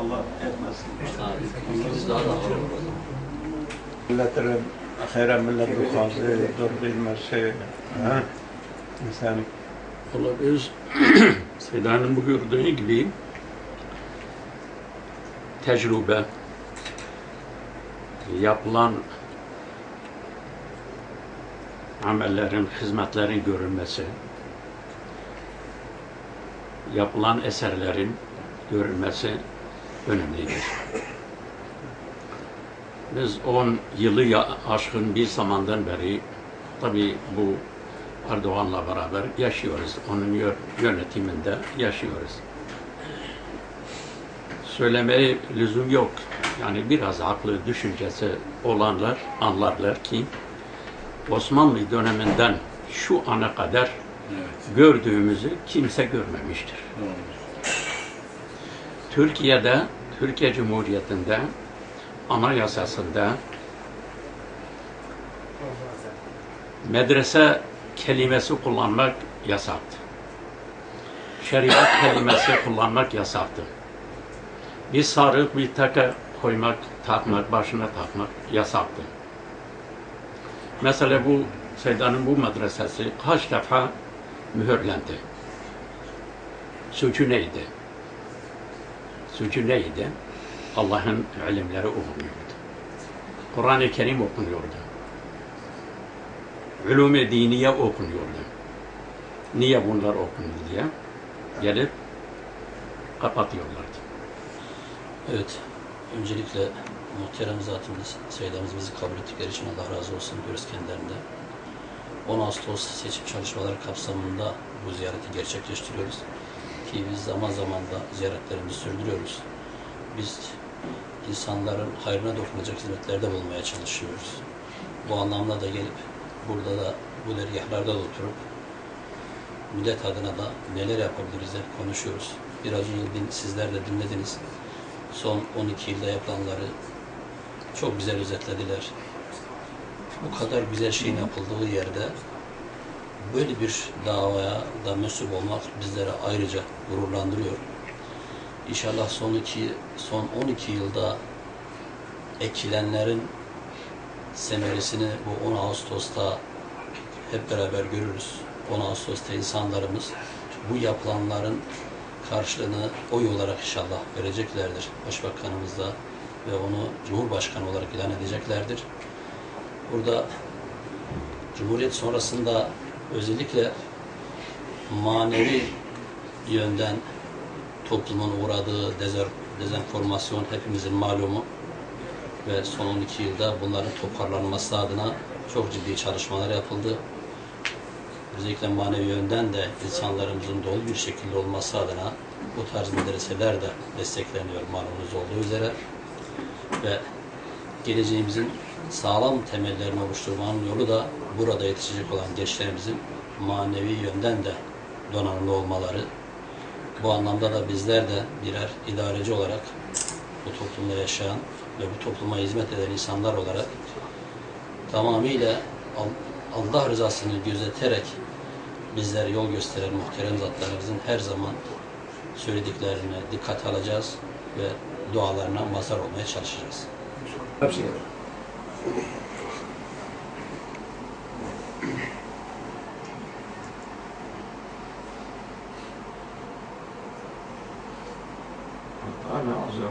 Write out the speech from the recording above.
Allah etmesin. Biz daha da. Milletlerin hayra millet duası, dur bilmesi. Ha? İnsan Valla biz Seyda'nın buyurduğu gibi tecrübe yapılan amellerin, hizmetlerin görülmesi, yapılan eserlerin görülmesi önemlidir. Biz 10 yılı aşkın bir zamandan beri tabi bu Erdoğan'la beraber yaşıyoruz. Onun yö- yönetiminde yaşıyoruz. Söylemeye lüzum yok. Yani biraz aklı düşüncesi olanlar anlarlar ki Osmanlı döneminden şu ana kadar gördüğümüzü kimse görmemiştir. Türkiye'de, Türkiye Cumhuriyeti'nde anayasasında medrese kelimesi kullanmak yasaktı. Şeriat kelimesi kullanmak yasaktı. Bir sarık, bir taka koymak, takmak, başına takmak yasaktı. Mesela bu Seyda'nın bu medresesi kaç defa mühürlendi? Suçu neydi? Suçu neydi? Allah'ın ilimleri okunuyordu. Kur'an-ı Kerim okunuyordu. Ulûm-i diniye okunuyordu. Niye bunlar okundu diye gelip kapatıyorlardı. Evet. Öncelikle muhterem zatımız, Seyyidimiz bizi kabul ettikleri için Allah razı olsun diyoruz kendilerinden. 10 Ağustos seçim çalışmaları kapsamında bu ziyareti gerçekleştiriyoruz. Ki biz zaman zaman da ziyaretlerimizi sürdürüyoruz. Biz insanların hayrına dokunacak hizmetlerde bulunmaya çalışıyoruz. Bu anlamda da gelip burada da bu dergahlarda da oturup millet adına da neler yapabiliriz de konuşuyoruz. Biraz önce sizler de dinlediniz. Son 12 yılda yapılanları çok güzel özetlediler. Bu kadar güzel şeyin yapıldığı yerde böyle bir davaya da mensup olmak bizlere ayrıca gururlandırıyor. İnşallah son iki, son 12 yılda ekilenlerin semeresini bu 10 Ağustos'ta hep beraber görürüz. 10 Ağustos'ta insanlarımız bu yapılanların karşılığını oy olarak inşallah vereceklerdir. Başbakanımız da ve onu Cumhurbaşkanı olarak ilan edeceklerdir. Burada Cumhuriyet sonrasında özellikle manevi yönden toplumun uğradığı dezenformasyon hepimizin malumu ve son 12 yılda bunların toparlanması adına çok ciddi çalışmalar yapıldı. Özellikle manevi yönden de insanlarımızın dolu bir şekilde olması adına bu tarz medreseler de destekleniyor malumunuz olduğu üzere ve geleceğimizin sağlam temellerini oluşturmanın yolu da burada yetişecek olan gençlerimizin manevi yönden de donanımlı olmaları. Bu anlamda da bizler de birer idareci olarak bu toplumda yaşayan ve bu topluma hizmet eden insanlar olarak tamamıyla Allah rızasını gözeterek bizlere yol gösteren muhterem zatlarımızın her zaman söylediklerine dikkat alacağız ve dualarına mazhar olmaya çalışacağız. Ana azabı.